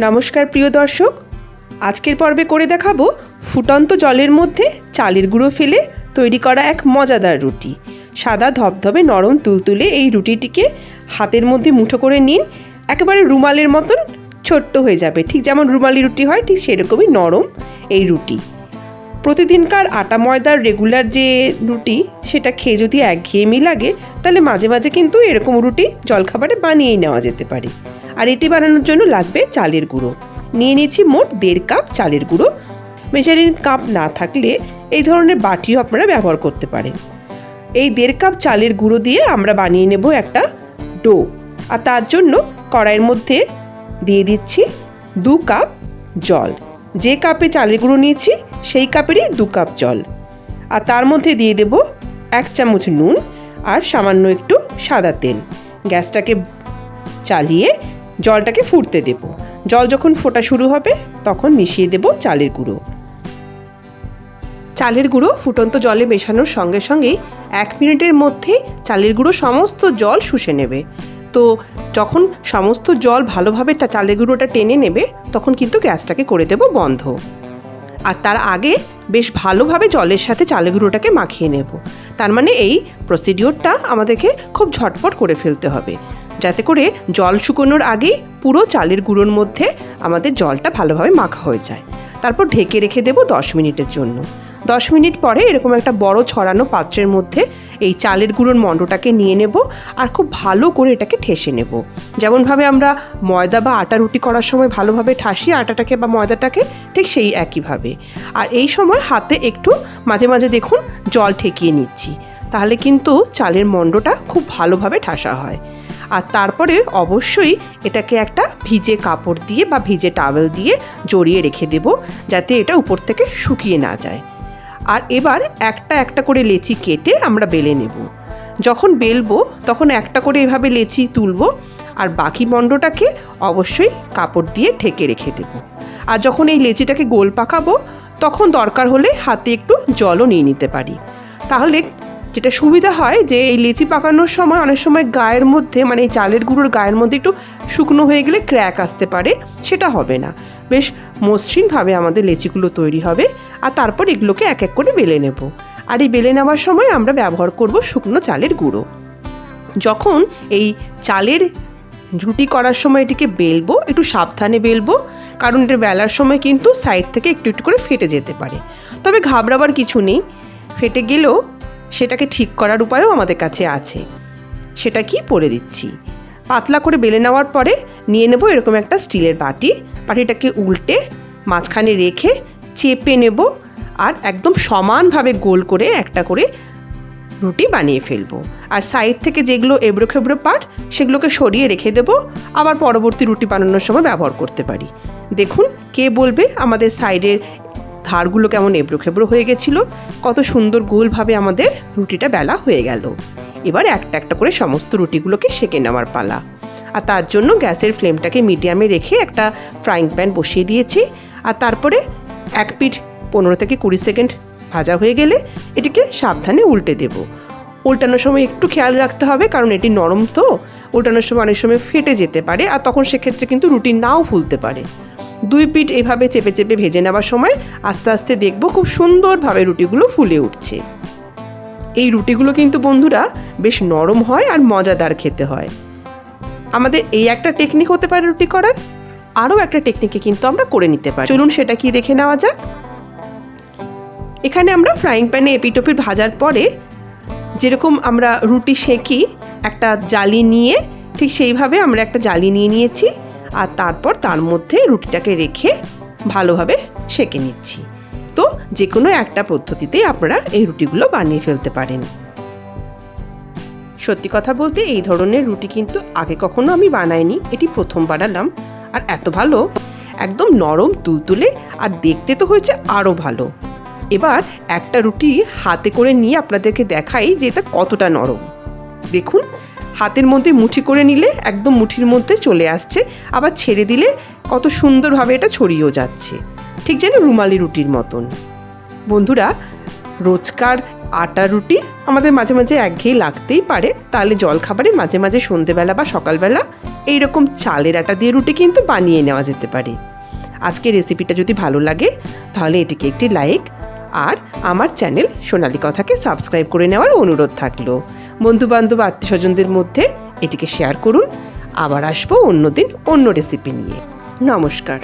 নমস্কার প্রিয় দর্শক, আজকের পর্বে করে দেখাবো ফুটন্ত জলের মধ্যে চালের গুঁড়ো ফেলে তৈরি করা এক মজাদার রুটি। সাদা ধবধবে নরম তুলতুলে এই রুটিটিকে হাতের মধ্যে মুঠো করে নিন, একেবারে রুমালের মতন ছোট্ট হয়ে যাবে। ঠিক যেমন রুমালি রুটি হয়, ঠিক সেরকমই নরম এই রুটি। প্রতিদিনকার আটা ময়দার রেগুলার যে রুটি, সেটা খেয়ে যদি একঘেয়েমি লাগে, তাহলে মাঝে মাঝে কিন্তু এরকম রুটি জলখাবারে বানিয়েই নেওয়া যেতে পারে। আর এটি বানানোর জন্য লাগবে চালের গুঁড়ো। নিয়ে নিয়েছি মোট দেড় কাপ চালের গুঁড়ো। মেজারিং কাপ না থাকলে এই ধরনের বাটিও আপনারা ব্যবহার করতে পারেন। এই দেড় কাপ চালের গুঁড়ো দিয়ে আমরা বানিয়ে নেব একটা ডো। আর তার জন্য কড়াইয়ের মধ্যে দিয়ে দিচ্ছি দু কাপ জল। যে কাপে চালের গুঁড়ো নিয়েছি, সেই কাপেরই দু কাপ জল। আর তার মধ্যে দিয়ে দেব এক চামচ নুন আর সামান্য একটু সাদা তেল। গ্যাসটাকে চালিয়ে জলটাকে ফুটতে দেব। জল যখন ফোটা শুরু হবে, তখন মিশিয়ে দেব চালের গুঁড়ো। চালের গুঁড়ো ফুটন্ত জলে মেশানোর সঙ্গে সঙ্গেই এক মিনিটের মধ্যে চালের গুঁড়ো সমস্ত জল শুষে নেবে। তো যখন সমস্ত জল ভালোভাবে চালের গুঁড়োটা টেনে নেবে, তখন কিন্তু গ্যাসটাকে করে দেব বন্ধ। আর তার আগে বেশ ভালোভাবে জলের সাথে চালের গুঁড়োটাকে মাখিয়ে নেব। তার মানে এই প্রসিডিওরটা আমাদেরকে খুব ঝটপট করে ফেলতে হবে। যাতে করে জল শুকোনোর আগেই পুরো চালের গুঁড়োর মধ্যে আমাদের জলটা ভালোভাবে মাখা হয়ে যায়। তারপর ঢেকে রেখে দেবো দশ মিনিটের জন্য। দশ মিনিট পরে এরকম একটা বড় ছড়ানো পাত্রের মধ্যে এই চালের গুঁড়োর মণ্ডটাকে নিয়ে নেব আর খুব ভালো করে এটাকে ঠেসে নেব। যেমনভাবে আমরা ময়দা বা আটা রুটি করার সময় ভালোভাবে ঠাসি আটাটাকে বা ময়দাটাকে ঠিক সেই একইভাবে। আর এই সময় হাতে একটু মাঝে মাঝে দেখুন জল ঠেকিয়ে নিচ্ছি। তাহলে কিন্তু চালের মণ্ডটা খুব ভালোভাবে ঠাসা হয়। আর তারপরে অবশ্যই এটাকে একটা ভিজে কাপড় দিয়ে বা ভিজে টাওয়েল দিয়ে জড়িয়ে রেখে দেব যাতে এটা উপর থেকে শুকিয়ে না যায়। আর এবার একটা একটা করে লেচি কেটে আমরা বেলে নেব। যখন বেলবো তখন একটা করে এভাবে লেচি তুলবো আর বাকি মণ্ডটাকে অবশ্যই কাপড় দিয়ে ঢেকে রেখে দেব। আর যখন এই লেচিটাকে গোল পাকাবো তখন দরকার হলে হাতে একটু জলও নিয়ে নিতে পারি। তাহলে যেটা সুবিধা হয় যে এই লেচি পাকানোর সময় অনেক সময় গায়ের মধ্যে মানে এই চালের গুঁড়োর গায়ের মধ্যে একটু শুকনো হয়ে গেলে ক্র্যাক আসতে পারে, সেটা হবে না। বেশ মসৃণভাবে আমাদের লেচিগুলো তৈরি হবে আর তারপর এগুলোকে এক এক করে বেলে নেব। আর এই বেলে নেওয়ার সময় আমরা ব্যবহার করব শুকনো চালের গুঁড়ো। যখন এই চালের রুটি করার সময় এটিকে বেলবো, একটু সাবধানে বেলবো, কারণ এটা বেলার সময় কিন্তু সাইড থেকে একটু একটু করে ফেটে যেতে পারে। তবে ঘাবড়াবার কিছু নেই। ফেটে গেলেও সেটাকে ঠিক করার উপায়ও আমাদের কাছে আছে। সেটা কি? পরে দিচ্ছি। পাতলা করে বেলে নেওয়ার পরে নিয়ে নেব এরকম একটা স্টিলের বাটি। বাটিটাকে উল্টে মাঝখানে রেখে চেপে নেব আর একদম সমানভাবে গোল করে একটা করে রুটি বানিয়ে ফেলব। আর সাইড থেকে যেগুলো এবড়ো খেবড়ো পাট সেগুলোকে সরিয়ে রেখে দেবো। আবার পরবর্তী রুটি বানানোর সময় ব্যবহার করতে পারি। দেখুন কে বলবে আমাদের সাইডের ধারগুলো কেমন এবড়ো খেবড়ো হয়ে গেছিল, কত সুন্দর গোলভাবে আমাদের রুটিটা বেলা হয়ে গেল। এবার একটা একটা করে সমস্ত রুটিগুলোকে সেঁকে নেওয়ার পালা। আর তার জন্য গ্যাসের ফ্লেমটাকে মিডিয়ামে রেখে একটা ফ্রাইং প্যান বসিয়ে দিয়েছি। আর তারপরে এক পিঠ পনেরো থেকে কুড়ি সেকেন্ড ভাজা হয়ে গেলে এটিকে সাবধানে উল্টে দেব। উল্টানোর সময় একটু খেয়াল রাখতে হবে, কারণ এটি নরম তো। উল্টানোর সময় অনেক সময় ফেটে যেতে পারে, আর তখন সেক্ষেত্রে কিন্তু রুটি নাও ফুলতে পারে। দুই পিঠ এভাবে চেপে চেপে ভেজে নেওয়ার সময় আস্তে আস্তে দেখব খুব সুন্দরভাবে রুটিগুলো ফুলে উঠছে। এই রুটিগুলো কিন্তু বন্ধুরা বেশ নরম হয় আর মজাদার খেতে হয়। আমাদের এই একটা টেকনিক হতে পারে রুটি করার, আরও একটা টেকনিকে কিন্তু আমরা করে নিতে পারি। চলুন সেটা কি দেখে নেওয়া যাক। এখানে আমরা ফ্রাইং প্যানে এপিটোপিট ভাজার পরে যেরকম আমরা রুটি সেঁকি একটা জালি নিয়ে ঠিক সেইভাবে আমরা একটা জালি নিয়ে নিয়েছি। আর তারপর তার মধ্যে রুটিটাকে রেখে ভালোভাবে সেঁকে নিচ্ছি। তো যে কোনো একটা পদ্ধতিতেই আপনারা এই রুটিগুলো বানিয়ে ফেলতে পারেন। সত্যি কথা বলতে এই ধরনের রুটি কিন্তু আগে কখনো আমি বানাইনি, এটি প্রথম বানালাম। আর এত ভালো, একদম নরম তুলতুলে আর দেখতে তো হয়েছে আরও ভালো। এবার একটা রুটি হাতে করে নিয়ে আপনাদেরকে দেখাই যে এটা কতটা নরম। দেখুন হাতের মধ্যে মুঠি করে নিলে একদম মুঠির মধ্যে চলে আসছে, আবার ছেড়ে দিলে কত সুন্দরভাবে এটা ছড়িয়েও যাচ্ছে। ঠিক যেন রুমালি রুটির মতন। বন্ধুরা, রোজকার আটা রুটি আমাদের মাঝে মাঝে একঘেয়ে লাগতেই পারে। তাহলে জলখাবারে মাঝে মাঝে সন্ধেবেলা বা সকালবেলা এই রকম চালের আটা দিয়ে রুটি কিন্তু বানিয়ে নেওয়া যেতে পারে। আজকের রেসিপিটা যদি ভালো লাগে, তাহলে এটিকে একটি লাইক আর আমার চ্যানেল সোনালি কথাকে সাবস্ক্রাইব করে নেওয়ার অনুরোধ থাকল। বন্ধুবান্ধব আত্মীয় স্বজনদের মধ্যে এটিকে শেয়ার করুন। আবার আসব অন্যদিন অন্য রেসিপি নিয়ে। নমস্কার।